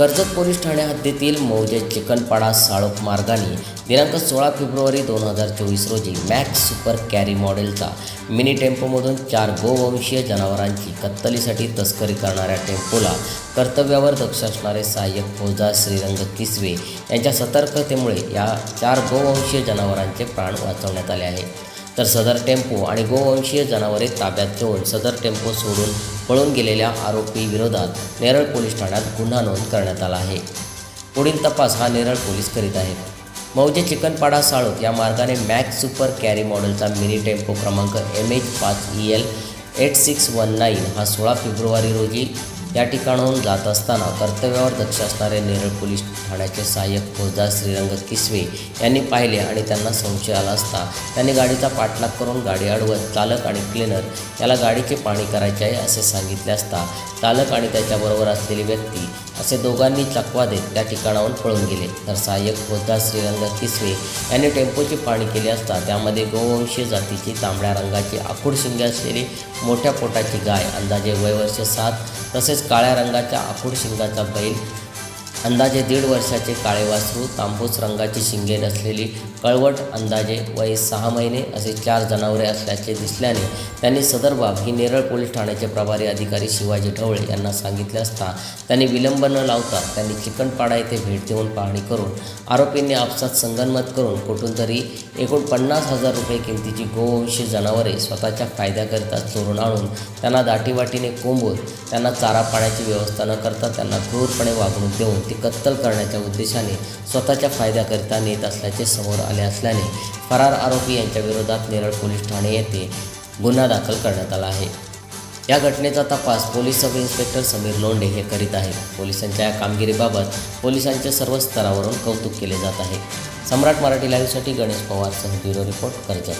Karjat police Thane हद्दीतील मौजे चिकनपाडा साळोप मार्गाने दिनांक सोळा फेब्रुवारी दोन हजार चोवीस रोजी मॅक्स सुपर कॅरी मॉडेलचा मिनी टेम्पोमधून चार गोवंशीय जनावरांची कत्तलीसाठी तस्करी करणाऱ्या टेम्पोला कर्तव्यावर दक्ष असणारे सहाय्यक फौजदार श्रीरंग किसवे यांच्या सतर्कतेमुळे या चार गोवंशीय जनावरांचे प्राण वाचवण्यात आले आहे. तर सदर टेम्पो आणि गोवंशीय जनावरे ताब्यात घेऊन सदर टेम्पो सोडून पळून गेलेल्या आरोपी विरोधात नेरळ पोलीस ठाण्यात गुन्हा नोंद करण्यात आला आहे. पुढील तपास हा नेरळ पोलीस करीत आहेत. मौजे चिकनपाडा साळोत या मार्गाने मॅक्स सुपर कॅरी मॉडेलचा मिनी टेम्पो क्रमांक एम एच पाच E L eight six one nine हा सोळा फेब्रुवारी रोजी या ठिकाणाहून जात असताना कर्तव्यावर दक्ष असणारे नेरळ पोलीस ठाण्याचे सहाय्यक फौजदार श्रीरंग किसवे यांनी पाहिले आणि त्यांना संशय आला असता त्यांनी गाडीचा पाठलाग करून गाडी अडवत चालक आणि क्लिनर याला गाडीचे पाणी करायचे आहे असे सांगितले असता चालक आणि त्याच्याबरोबर असलेली व्यक्ती असे दोघांनी चकवा देत त्या ठिकाणाहून पळून गेले. तर सहाय्यक फौजदार श्रीरंग किसवे यांनी टेम्पोची पाणी केली असता त्यामध्ये गोवंशीय जातीची तांबड्या रंगाची आखूड शिंगे असलेली मोठ्या पोटाची गाय अंदाजे वयवर्ष सात तसेच काळ्या रंगाच्या आखूड शिंगाचा बैल अंदाजे दीड वर्षाचे काळे वासरू तांबूस रंगाची शिंगे नसलेली कळवट अंदाजे वय सहा महिने असे चार जनावरे असल्याचे दिसल्याने त्यांनी सदर बाब ही नेरळ पोलीस ठाण्याचे प्रभारी अधिकारी शिवाजी ढवळे यांना सांगितले असता त्यांनी विलंब न लावता त्यांनी चिकनपाडा येथे भेट देऊन पाहणी करून आरोपींनी आपसात संगनमत करून कुठून तरी एकूण पन्नास हजार रुपये किमतीची गोवंशी जनावरे स्वतःच्या फायद्याकरिता चोरून आणून त्यांना दाटीवाटीने कोंबून त्यांना चारा पाण्याची व्यवस्था न करता त्यांना क्रूरपणे वागणूक देऊन व्यक्ती कत्तल करण्याच्या उद्देशाने स्वतःच्या फायद्याकरिता नेत असल्याचे समोर आले असल्याने फरार आरोपी यांच्या विरोधात नेरळ पोलीस ठाणे येथे गुन्हा दाखल करण्यात आला आहे. या घटनेचा तपास police sub inspector Sameer Londhe हे करीत आहेत. पोलिसांच्या या कामगिरीबाबत पोलिसांच्या सर्व स्तरावरून कौतुक केले जात आहे. सम्राट मराठी लाईव्हसाठी गणेश पवारसह ब्युरो रिपोर्ट कर्जत.